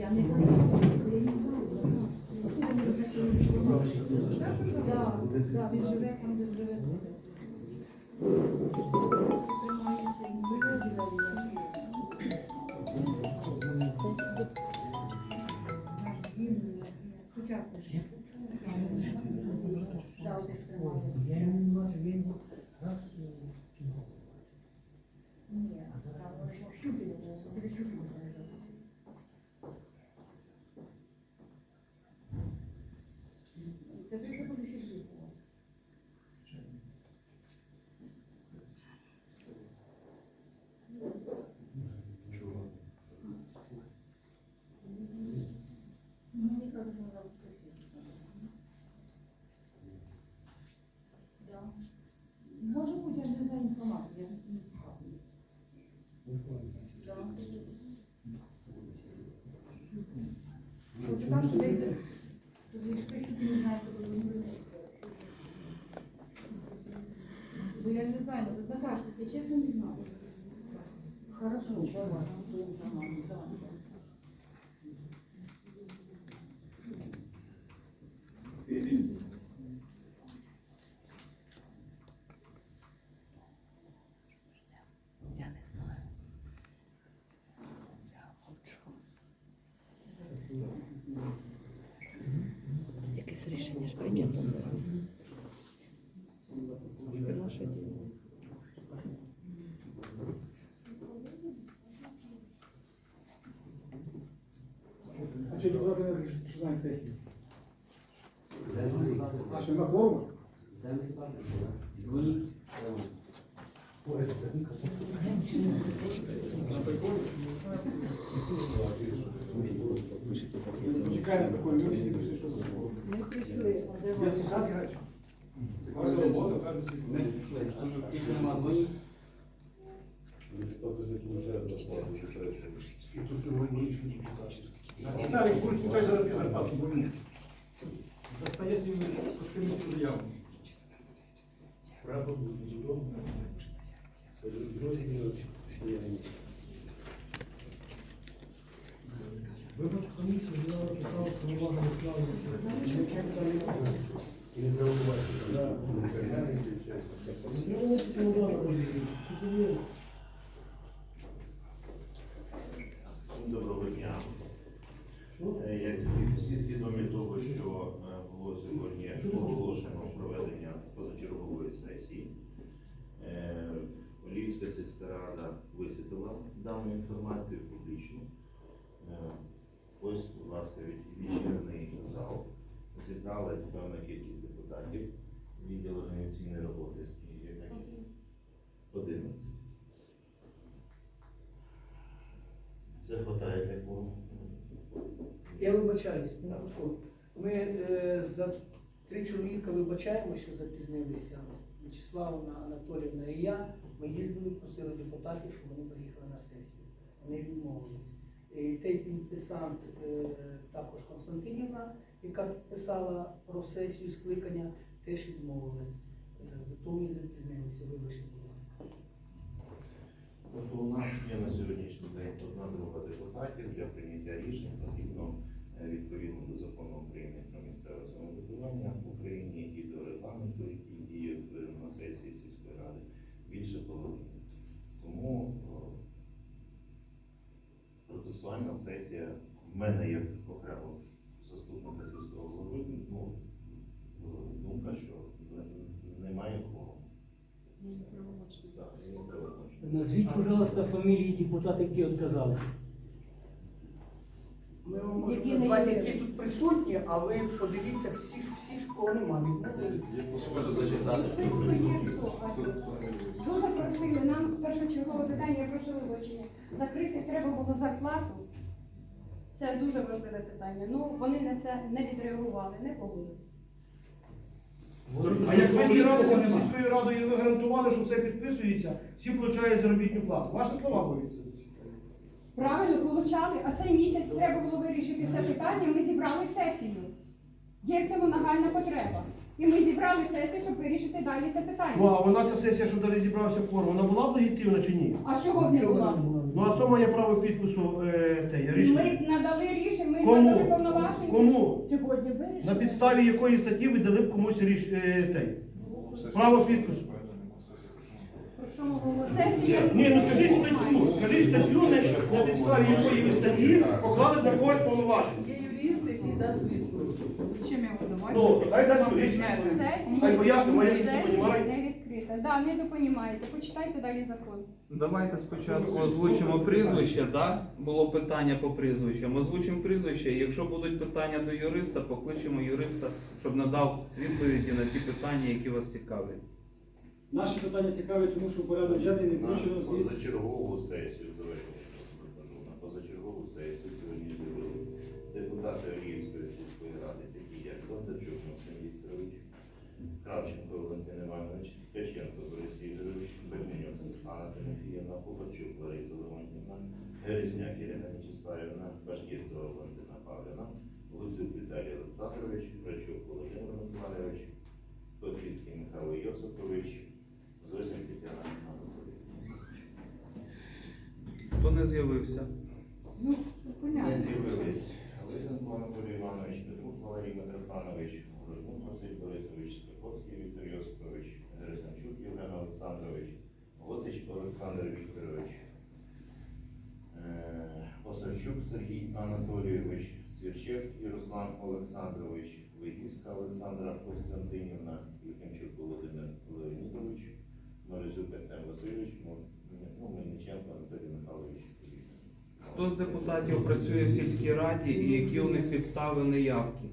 Я не живе. Я не знаю. Рішення ж прийнято. Це наше діло. А що депутати не починають сесію? А що на форумах? Почекаємо такої вирішення, пішли, що за форум. Ми прийшли, а де Я вас? записати грати? Віталій, будь чекай заробити зарплату, бо ні. Достає своїми пустими цими заявами. Виборчу комісію я написав слова Доброго дня. Е, Як всі, свідомі того, що е, було сьогодні оголошено проведення позачергової сесії. Е, Львівська сільська рада висвітлила дану інформацію публічно. Е, Ось, будь ласка, від- вечірний зал. Зібралась певна кількість депутатів. Відділ організаційної роботи скільки? 11. Це хватає для кворуму? Я вибачаюсь, Марко. Ми е, за три чоловіка вибачаємо, що запізнилися. Вячеславна Анатоліївна і я. Ми їздили, просили депутатів, щоб вони приїхали на сесію. Вони відмовились. І той підписант е, також Константинівна, яка писала про сесію скликання, теж відмовилась. Е, Зато ми запізнилися, вибачте, будь ласка. Тобто у нас є на сьогоднішній день одна друга депутатів для прийняття рішень потрібно відповідно до закону України про місцеве самоврядування в Україні і до регламенту, який діє на сесії сільської ради більше половини. Тому процесуальна сесія в мене як окремо заступника сільського голови, ну, е, думка, що немає правомочний. Назвіть, пожалуйста, фамілії депутатів, які відказалися. Ми вам можемо назвати, які тут присутні, а ви подивіться всіх, всіх, кого немає. Відмовились. Можу зачитати. Дуже просили нам першочергове питання, я прошу вибачення. Закрити треба було зарплату. Це дуже важливе питання. Ну вони на це не відреагували, не погодились. А як ми зібралися з сільською радою і ви гарантували, що все підписується, всі отримують заробітну плату. Ваші слова були. Правильно получали, а цей місяць треба було вирішити це питання. Ми зібрали сесію. Є в цьому нагальна потреба. І ми зібрали сесію, щоб вирішити далі це Ну питання. а вона ця сесія, що далі зібрався форум, вона була б легітимна чи ні? А чого б не була? Ну а хто має право підпису е, те, рішення? Ми надали рішення. ви Кому? надали повноваження? Кому? Сьогодні вирішили. На підставі якої статті ви дали б комусь ріш... е, те, право підпису? Про що ми говоримо? Сесія. Ні, ну скажіть статтю, скажіть статтю, на, на підставі якої ви статті поклали на когось повноваження. Є юрист, який дасть відповідь. Зачем я буду давати? Ну, хай дасть юрист. Сесія. Хай пояснить, моя щось не понімає. не відкрита. Да, не допонімаєте. Почитайте далі закон. Давайте спочатку озвучимо прізвище, да? Було питання по прізвищам. Озвучимо прізвище. Якщо будуть питання до юриста, покличемо юриста, щоб надав відповіді на ті питання, які вас цікавлять. Наші питання цікаві, тому що порядок денний не На включено звіт. позачергову сесію, давайте я на позачергову сесію сьогодні з'явилися депутати Оліївської сільської ради, такі як Бондарчук Максим Вікторович, Кравченко Валентин Іванович, Ткаченко Борис Ігорович, Бернюк Світлана Тимофіївна, Пугачук Лариса Леонтівна, Гересняк Ірина Вячеславівна, Башкірцева Валентина Павлівна, Гуцюк Віталій Олександрович, Брачук Володимир Миколайович, Котвіцький Михайло Йосипович, Тетяна Анатолійовна. Хто не з'явився? Ну, Не понятно. з'явились Лисенко Анатолій Іванович, Петрук Валерій Митрофанович, Городнюк Василь Борисович, Стаховський Віктор Йосипович, Герасимчук Євген Олександрович, Готич Олександр Вікторович, е, Осадчук Сергій Анатолійович, Свірчевський Руслан Олександрович, Вигівська Олександра Костянтинівна, Юхимчук Володимир Леонідович, Морозюк Артем Васильович, ну, Мельниченко Анатолій Михайлович. Хто з депутатів працює в сільській раді і які у них підстави неявки?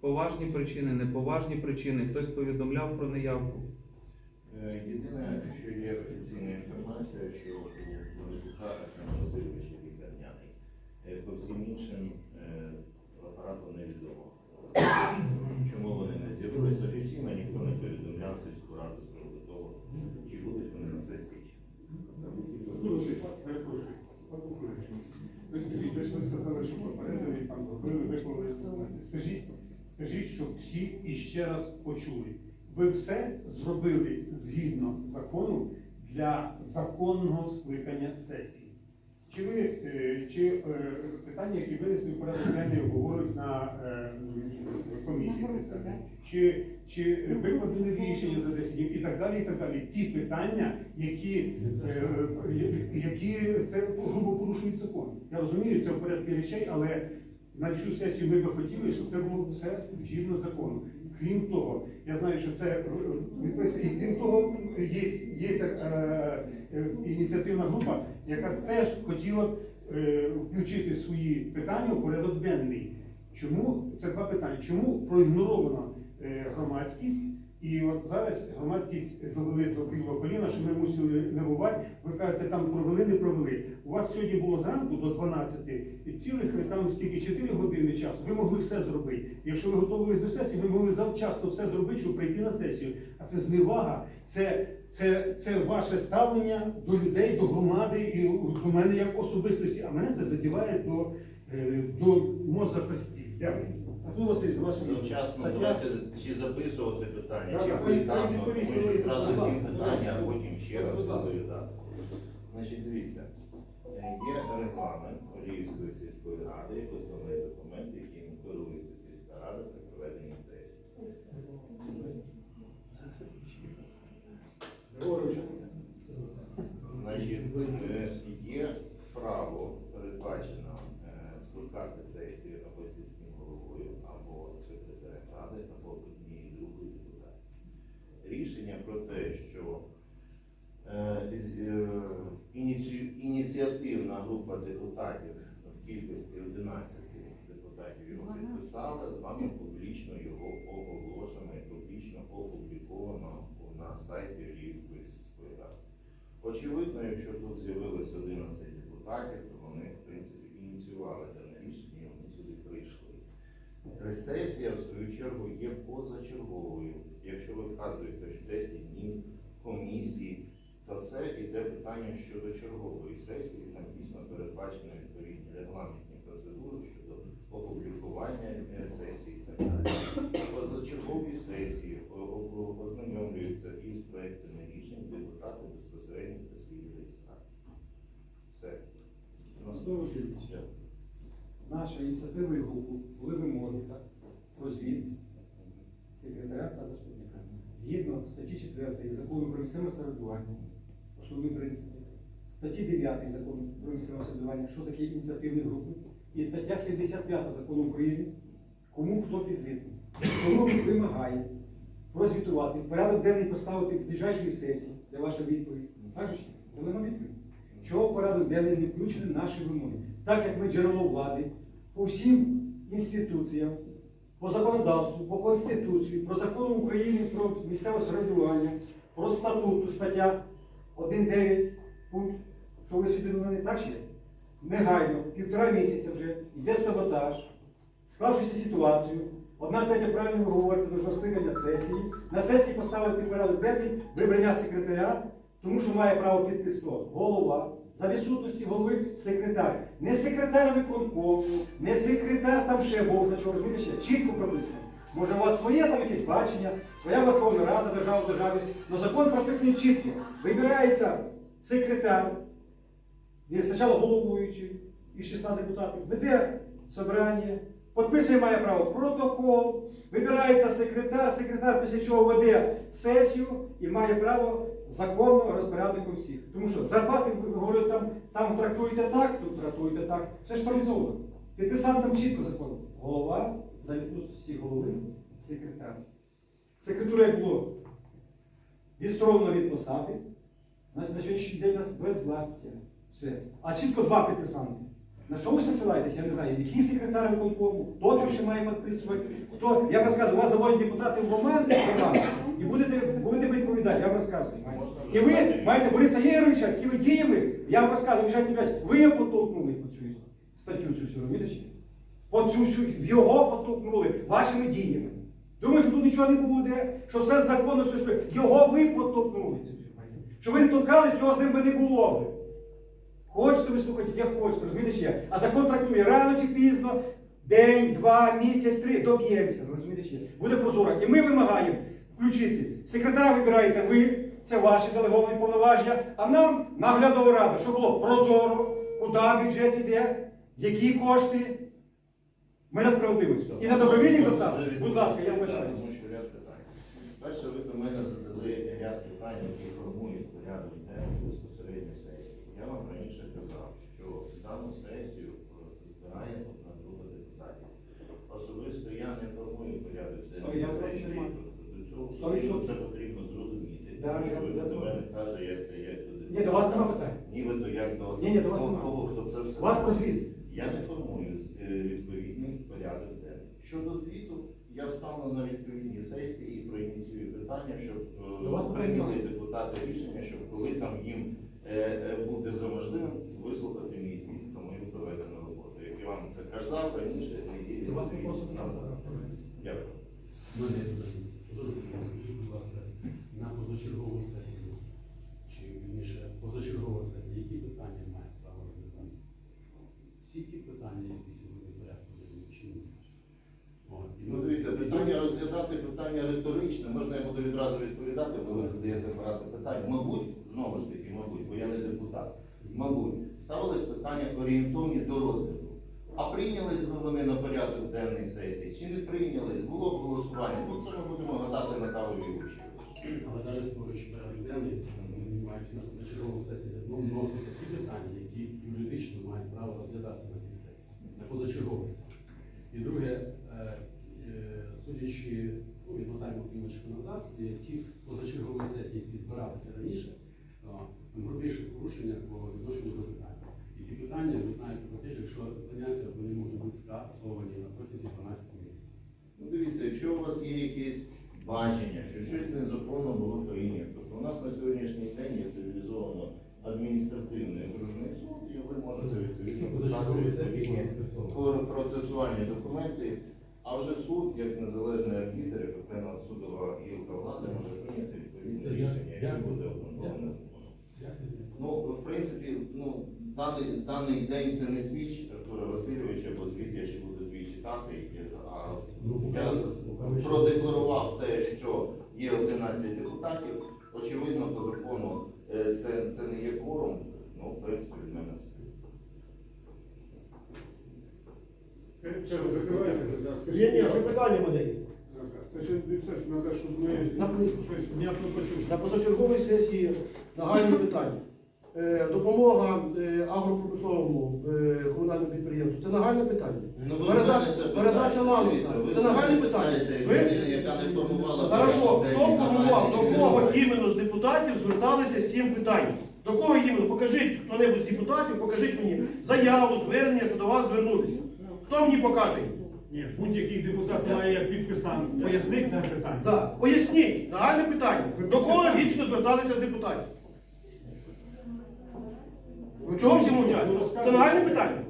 Поважні причини, неповажні причини. Хтось повідомляв про неявку. Е, Єдине, що є офіційна інформація, що у Борисюка Артема Васильовича лікарняний. Е, По всім іншим е, апарату невідомо. Чому вони не з'явилися офіційно, ніхто не повідомляв сільську раду з приводу того, чи будуть вони на сесії. чи ні. Дуже перепрошую. Пане Кулицький, Ви сказали, що попередили, там робили, виклали. Скажіть, скажіть, щоб всі іще раз почули. Ви все зробили згідно закону для законного скликання сесії. Чи ви е, чи е, питання, які винесли в порядок денний, обговорювались на е, комісії? На да. Чи, чи викладені рішення за 10 днів і так далі, і так далі. Ті питання, які, які це грубо порушують закон. Я розумію, це в порядку речей, але на цю сесію ми би хотіли, щоб це було все згідно закону. Крім того, я знаю, що це е, і крім того, є, є е, е, ініціативна група, яка теж хотіла е, включити свої питання у порядок денний. Чому це два питання? Чому проігнорована е, громадськість? І от зараз громадськість довели до білого коліна, що ми мусили нервувати. Ви кажете, там провели, не провели. У вас сьогодні було зранку до 12 і цілих е, там скільки 4 години часу. Ви могли все зробити. Якщо ви готувалися до сесії, ви могли завчасно все зробити, щоб прийти на сесію. А це зневага, це, це, це ваше ставлення до людей, до громади і до мене як особистості. А мене це задіває до, е, до моза кості. Дякую. Антон Васильович, ваше Завчасно стаття. давайте чи записувати питання, чи хай тому що будь зразу ласка, всім питання, а потім ще раз Будь ласка. Значить, дивіться, е, є регламент Оліївської сільської ради, як основний документ, яким керується сільська рада при проведенні сесії. Григорович, Значить, е, є право передбачено е, скликати сесію або сільським головою, або секретарем ради, або однією другою депутатів. Рішення про те, що е, е, ініці- ініціативна група депутатів в кількості 11 депутатів його підписали, з вами публічно його оголошено і публічно опубліковано на сайті Львівської сільської ради. Очевидно, якщо тут з'явилось 11 депутатів, то вони, в принципі, ініціювали дане рішення, і вони сюди прийшли. Сесія, в свою чергу, є позачерговою. Якщо ви вказуєте, що 10 днів комісії, то це йде питання щодо чергової сесії, там дійсно передбачено відповідні регламентні процедури щодо опублікування е, сесії і так далі. Позачергові сесії ознайомлюються із проектами рішень депутати безпосередньо при своїй реєстрації. Все. Антон Васильович, Дякую. на нашої ініціативної групи були вимоги про звіт секретаря та заступника. Згідно статті 4 закону про місцеве самоврядування, основні принципи, статті 9 закону про місцеве самоврядування, що таке ініціативні групи, і стаття 75 закону України, кому хто підзвітний. Тому вимагає прозвітувати, порядок денний поставити ближайшої сесії, де ваша відповідь. Так же ж? Нема відповідь. Чого порядок денний не включені наші вимоги? Так як ми джерело влади по всім інституціям, по законодавству, по Конституції, про закону України про місцеве самоврядування, про статуту, стаття 1.9 пункт, що ви свідомили, так ще? Негайно, півтора місяця вже йде саботаж, склавшися ситуацію. Одна третя правильно ви до скликання сесії. На сесії поставити порядок денний вибрання секретаря, тому що має право підпису голова. За відсутності голови секретар. Не секретар виконкому, не секретар там ще Бог, на чого розумієте? Чітко прописано. Може, у вас своє там якесь бачення, своя Верховна Рада держава державі, але закон прописаний чітко. Вибирається секретар, спочатку головуючий і 16 депутатів, веде собрання, підписує має право протокол, вибирається секретар, секретар після чого веде сесію і має право законно розпорядником всіх. Тому що зарплати, ви говорите, там, там трактуєте так, тут трактуєте так. Все ж паралізовано. Підписав там чітко закон. Голова, за відсутності голови, секретар. Секретаря було відсторонено від посади, на, на сьогоднішній день у нас безвластя. Все. А чітко два підписанти. На що ви посилаєтесь? Я не знаю, який секретар виконкому, хто там ще має підписувати, хто. Я вам розказую, вас заводять депутати в момент і будете, будете відповідати, я вам розказую. І ви маєте Бориса Єровича з цими діями, я вам розказую, ви потолкнули по цю статтю, цю всю, розумієте? По цю всю, його потолкнули вашими діями. Думаю, що тут нічого не буде, що все законно, все. Його ви потолкнули. Що ви не толкали, цього з ним би не було. Хочете ви слухайте, як хочете, розумієте ще? А закон трактує рано чи пізно, день, два, місяць, три, доб'ємося, розумієте ще? Буде прозоро. І ми вимагаємо включити. Секретаря вибираєте ви, це ваші делеговані повноваження, а нам наглядова рада, щоб було прозоро, куди бюджет іде, які кошти. Ми на справедливості. І на добровільних засадах. Будь ласка, я вбачаю. Перше, ви до мене задали ряд питань, які формують порядок денний безпосередньо сесії. Я вам раніше казав, що дану сесію е, збирає одна друга депутатів. Особисто я не формую порядок денний сесії. До цього потрібно- це потрібно зрозуміти. Да, Тому що ви я до мене каже, як, як до Ні, до вас нема питань. Нібито як до Ні, ні, до вас того, нема. хто це все. Вас про звіт. Я не формую е, відповідний порядок денний. Щодо звіту, я встану на відповідні сесії і проініціюю питання, щоб е, До вас прийняли депутати рішення, щоб коли там їм е, е, буде за можливим вислухати мій звіт вам це казав раніше, неділі. Дякую. Мене скажіть, будь ласка, на позачергову сесію, чи вірніше, позачергова сесія, які питання має право розглядати? Всі ті питання, які сьогодні порядку чи ні? Ну, дивіться, питання розглядати питання риторичне. Можна я буду відразу відповідати, бо ви задаєте багато питань. Мабуть, знову ж таки, мабуть, бо я не депутат. Мабуть, ставились питання орієнтовні до розгляду. А прийнялись би вони на порядок денний сесії, чи не прийнялись, було б голосування. Ну це ми будемо гадати на кавовій гущі. Але навіть створюючи порядок денний, вони мають на позачергову сесію, ну, вносяться ті питання, які юридично мають право розглядатися на цій сесії, на позачерговій. І друге, е, е, судячи, ну, відмотаємо півночку назад, ті позачергові сесії, які збиралися раніше, о, порушення по відношенню до питань. Питання, ви знаєте про те, що якщо заняття, вони можуть бути скасовані на протязі 12 місяців. Ну, дивіться, якщо у вас є якесь бачення, що щось незаконно було прийнято, то у нас на сьогоднішній день є цивілізовано адміністративний окружний суд, і ви можете відповідно писати процесуальні документи. А вже суд, як незалежний арбітр, як окрема судова гілка влади, може прийняти відповідне рішення, яке буде обґрунтоване законом. Ну, в принципі, ну, даний, даний день це не свідчить Артура Васильовича, бо звіт я ще буду звіт читати. і- А Ну, я продекларував те, що є 11 депутатів. Очевидно, по закону е, це, це не є кворум. Ну, в принципі, від мене все. Це, це ви закриваєте? Є, ні, ще питання мене є. На позачерговій сесії нагальне питання. Е, Допомога е, агропромисловому е, комунальному підприємству. Це нагальне питання. Ну, ви Переда- знаєте, це Передача лануса. Це нагальне питання. Ви яка не формувала Хорошо, хто формував, до кого іменно з депутатів зверталися з цим питанням? До кого іменно? Покажіть хто-небудь з депутатів, покажіть мені заяву, звернення, що до вас звернулися. Хто мені покаже? Ні, будь-який депутат має як підписан. Пояснити це питання. Так, поясніть, нагальне питання. До кого лічно зверталися з депутатів? Ну чого всі мовчать? Це нагальне питання.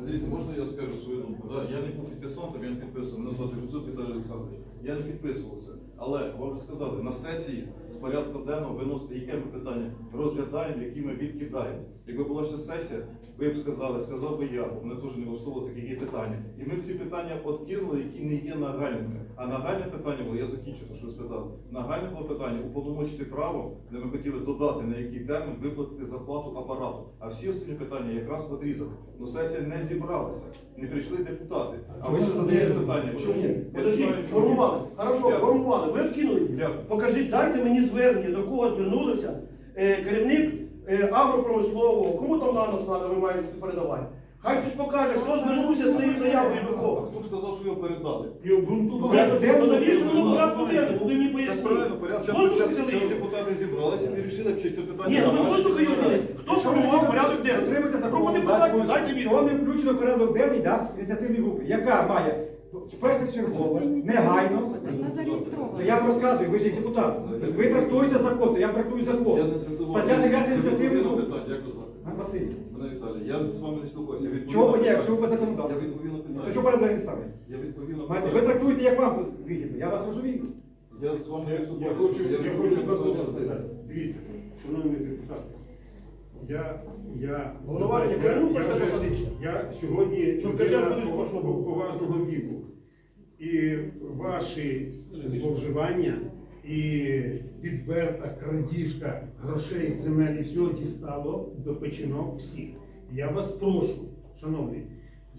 Дивіться, можна я скажу свою думку? Да? Я не був підписантом, я не підписував. Мене звати Гуцук Віталій Олександрович. Я не підписував це. Але вам вже сказали, на сесії з порядку денного виносите, яке ми питання розглядаємо, які ми відкидаємо. Якби була ще сесія, ви б сказали, сказав би я, бо мене теж не влаштовувало такі є питання. І ми б ці питання откинули, які не є нагальними. А нагальне питання було, я закінчу, те, що ви спитали. Нагальне було питання уповномочити право, де ми хотіли додати на який термін виплатити зарплату апарату. А всі останні питання якраз одрізали. Ну сесія не зібралася, не прийшли депутати. А ви ж задаєте питання, чому? Подождіть, формували. Хорошо, Дякую. формували. Ви вкинули. Дякую. Покажіть, дайте мені звернення, до кого звернулися е, керівник е, агропромислового, кому там нанос треба, ви маєте передавати. Хай хтось покаже, хто звернувся з цією заявою до А кого. хто б сказав, що його передали? І обґрунтувати. Порядок денний, навіщо воно порядку денному? Ви мені Так правильно, поясніть. взяли. депутати зібралися і вирішили, чи це питання. Ні, ну послухайте, Юрій, хто формував порядок денний? Отримати закон, депутатів, дайте мені. чого не включено в порядок денний да, ініціативної групи, яка має першочергово, негайно. То я вам розказую, ви ж як депутат. Ви трактуєте закон, то я трактую закон. Стаття 9 ініціативної групи. питання, як ви звати? А, Василь, Мене Віталій, я з вами не спілкуюся. Я відповів чого на ви ні, питання. якщо ви законодавці? Я відповів на То питання. що порядок денний ставить? Я відповів на Маєте, ви питання. трактуєте, як вам вигідно, я вас розумію. Я з вами не Я спілкуюся. хочу, я відповів хочу на просто сказати. Дивіться, шановні депутати. Я, я, Головування я, КНУ я, хочете вже- посадити? я сьогодні Щоб людина по- поважного віку. І ваші зловживання і відверта крадіжка грошей земель і всього дістало до печінок всіх. Я вас прошу, шановні,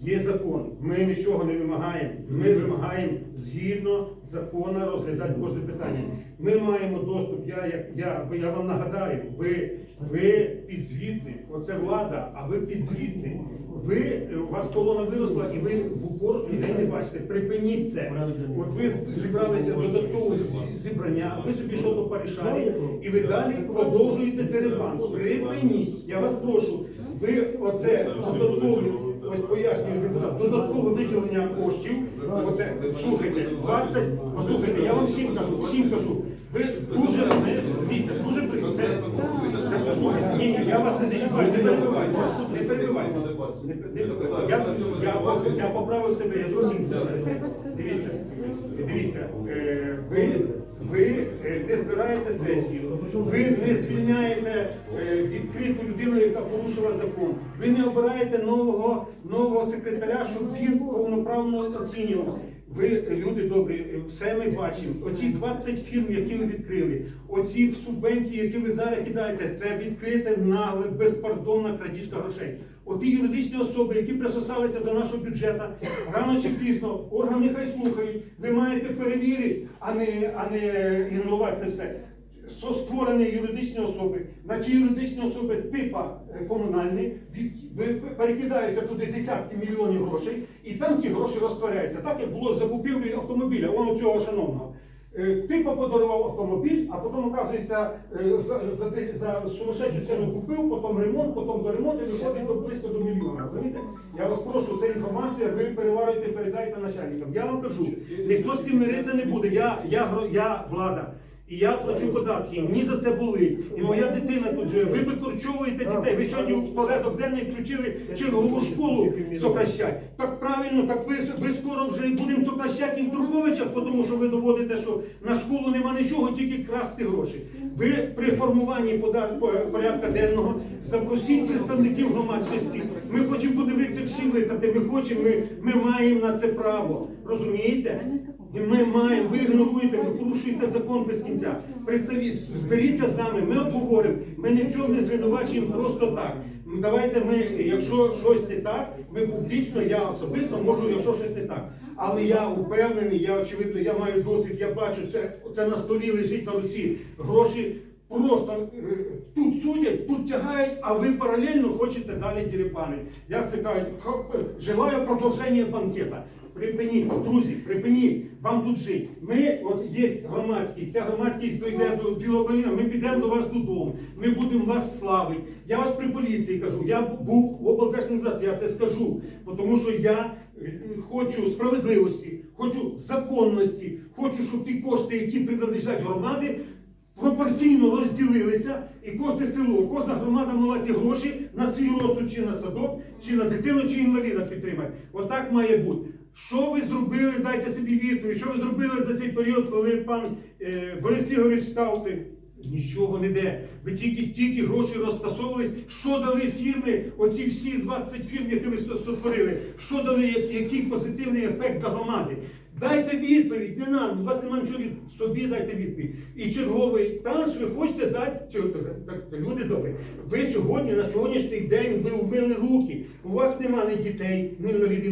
є закон, ми нічого не вимагаємо. Ми вимагаємо згідно закону розглядати кожне питання. Ми маємо доступ. Я, як я, я вам нагадаю, ви, ви підзвітні, оце влада, а ви підзвітні. Ви е, у вас колона виросла, і ви в упор людей не бачите. Припиніть це. От ви зібралися додаткове зібрання, ви собі то порішали, і ви далі продовжуєте дерибан. Припиніть. Я вас прошу. Ви оце додаткове, ось пояснюю депутат, додаткове виділення коштів. Оце слухайте, 20, послухайте, я вам всім кажу, всім кажу. Ви дуже мене, дивіться, дуже при- це- це послухайте. Ні, ні, я вас не зачіпаю, не перебивайте, не перебивайте. Не- не- Я, я, я поправив себе, я зовсім дивіться, дивіться, е, ви, ви е, не збираєте сесію, ви не звільняєте е, відкриту людину, яка порушила закон. Ви не обираєте нового, нового секретаря, щоб він повноправно оцінював. Ви, люди добрі, все ми бачимо. Оці 20 фірм, які ви відкрили, оці субвенції, які ви зараз кидаєте, це відкрите нагле, безпардонна крадіжка грошей. Оті юридичні особи, які присосалися до нашого бюджету, рано чи пізно органи хай слухають. Ви маєте перевірити, а не, а не ігнорувати це все. Створені юридичні особи, на ці юридичні особи типа е, комунальні перекидаються туди десятки мільйонів грошей, і там ці гроші розтворяються, так як було з закупівлі автомобіля, он у цього шановного. Е, Типа подарував автомобіль, а потім, оказується, е, за, за, за сумасшедшу ціну купив, потім ремонт, потім до ремонту виходить до близько до мільйона. Розумієте? Я вас прошу, це інформація, ви переварюєте, передайте начальникам. Я вам кажу, ніхто з цим миритися не буде. Я, я, гро- я влада. І я плачу податки, мені за це були. І моя дитина тут живе. Ви викорчовуєте дітей. Ви сьогодні в порядок денний включили чергову школу сокращать. Так правильно, так ви, ви скоро вже будемо сокращати і в Турковичах, тому що ви доводите, що на школу нема нічого, тільки красти гроші. Ви при формуванні порядка денного запросіть представників громадськості. Ми хочемо подивитися всі витрати. Ми хочемо, ми, ми маємо на це право. Розумієте? І ми маємо, ви ігноруєте, ви порушуєте закон без кінця. Зберіться з нами, ми обговоримо, ми нічого не звинувачуємо просто так. ну, давайте ми, якщо щось не так, ми публічно, я особисто можу, якщо щось не так. Але я упевнений, я очевидно, я маю досвід, я бачу, це, це на столі лежить на руці. Гроші просто е, тут судять, тут тягають, а ви паралельно хочете далі дірепанити. Як це кажуть, е, желаю продовження банкета. Припиніть, друзі, припиніть, вам тут жити. Ми, от є громадськість, ця громадськість дойде до Білоколіна, ми підемо до вас додому, ми будемо вас славити. Я вас при поліції кажу, я був в облдержадміністрації, я це скажу, тому що я е, хочу справедливості, хочу законності, хочу, щоб ті кошти, які принадлежать громади, пропорційно розділилися, і кожне село, кожна громада мала ці гроші на свій розсуд, чи на садок, чи на дитину, чи інваліда підтримати. Отак має бути. Що ви зробили, дайте собі відповідь, що ви зробили за цей період, коли пан е, Борис Ігорович став? ти? Нічого не де. Ви тільки, тільки гроші розтасовувались. Що дали фірми, оці всі 20 фірм, які ви створили, що дали, який позитивний ефект для громади? Дайте відповідь, не нам, у вас немає нічого від собі, дайте відповідь. І черговий танц ви хочете дати, цього- так, так, люди добрі. Ви сьогодні, на сьогоднішній день, ви вмили руки. У вас немає ні дітей,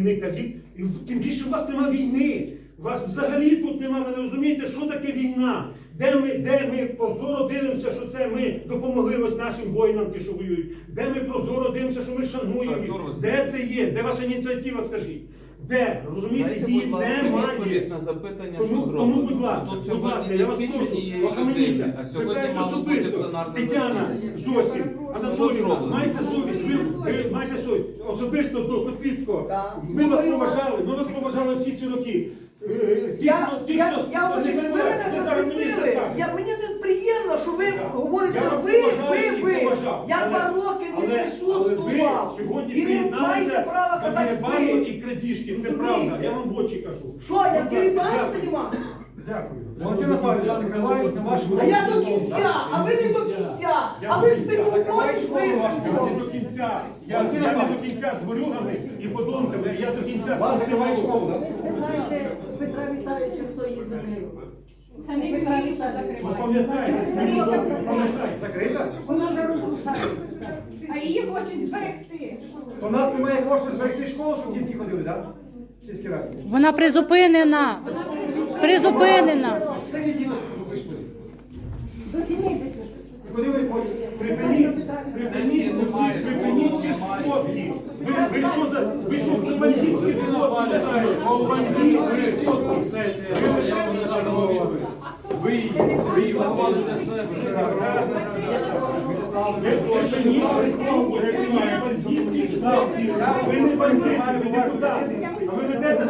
ні калік, і тим більше у вас немає війни. У вас взагалі тут немає, ви не розумієте, що таке війна. Де ми, де ми прозоро дивимося, що це ми допомогли ось нашим воїнам, ті, що воюють. Де ми прозоро дивимося, що ми шануємо їх. Де це є? Де ваша ініціатива, скажіть? Де? Розумієте, Дайте, її будь ласка, немає. на запитання, Тому, що тому, зроблено. будь ласка, Тут будь ласка, я вас прошу, є охаменіться. людини, а сьогодні Звертаюся мало бути особисто. пленарне Тетяна, засідання. Зосі, Анатоліївна, зроблено? майте совість, ви, ви маєте совість. Особисто до Котвіцького. Так. Ми вас поважали, ми вас поважали всі ці роки. Е, ті, Я, хто- ті, я, хто- я хочу, не ви мене це зараз мені все зацепили. скажуть. Я, мені приємно, що ви говорите Я ви, ви, ви. Я два роки не присутствував. сьогодні І не маєте права казати ви. і крадіжки. Це правда, я вам в очі кажу. Що, я дерибаном дякую. займався? Дякую. Валентина Павлівна, закривають на вашу А я до кінця, а ви не до кінця. А ви спекулюєте школу. Я не до кінця. Я, не до кінця з горюгами і подонками, я до кінця з Вас закривають школу. Ви знаєте, Петра Віталійовича, хто її закрив? Це не Віта Ви закриває. пам'ятаєте, пам'ятаєте. Закрита? Вона вже розрушається. А її хочуть зберегти. То в нас немає коштів зберегти школу, щоб дітки ходили, так? В сільській раді. Вона призупинена. Призупинена. Діти вийшли. До 70. І Куди вони ходять? Припиніть, припиніть, оці, припиніть ці сходки. Ви, ви що за, ви що за бандитські сходки ставите? Бандитські сходки. Ви її, ви її готували себе. Ви припиніть, ви бандитські. Ви не бандити, ви депутати. Ви ведете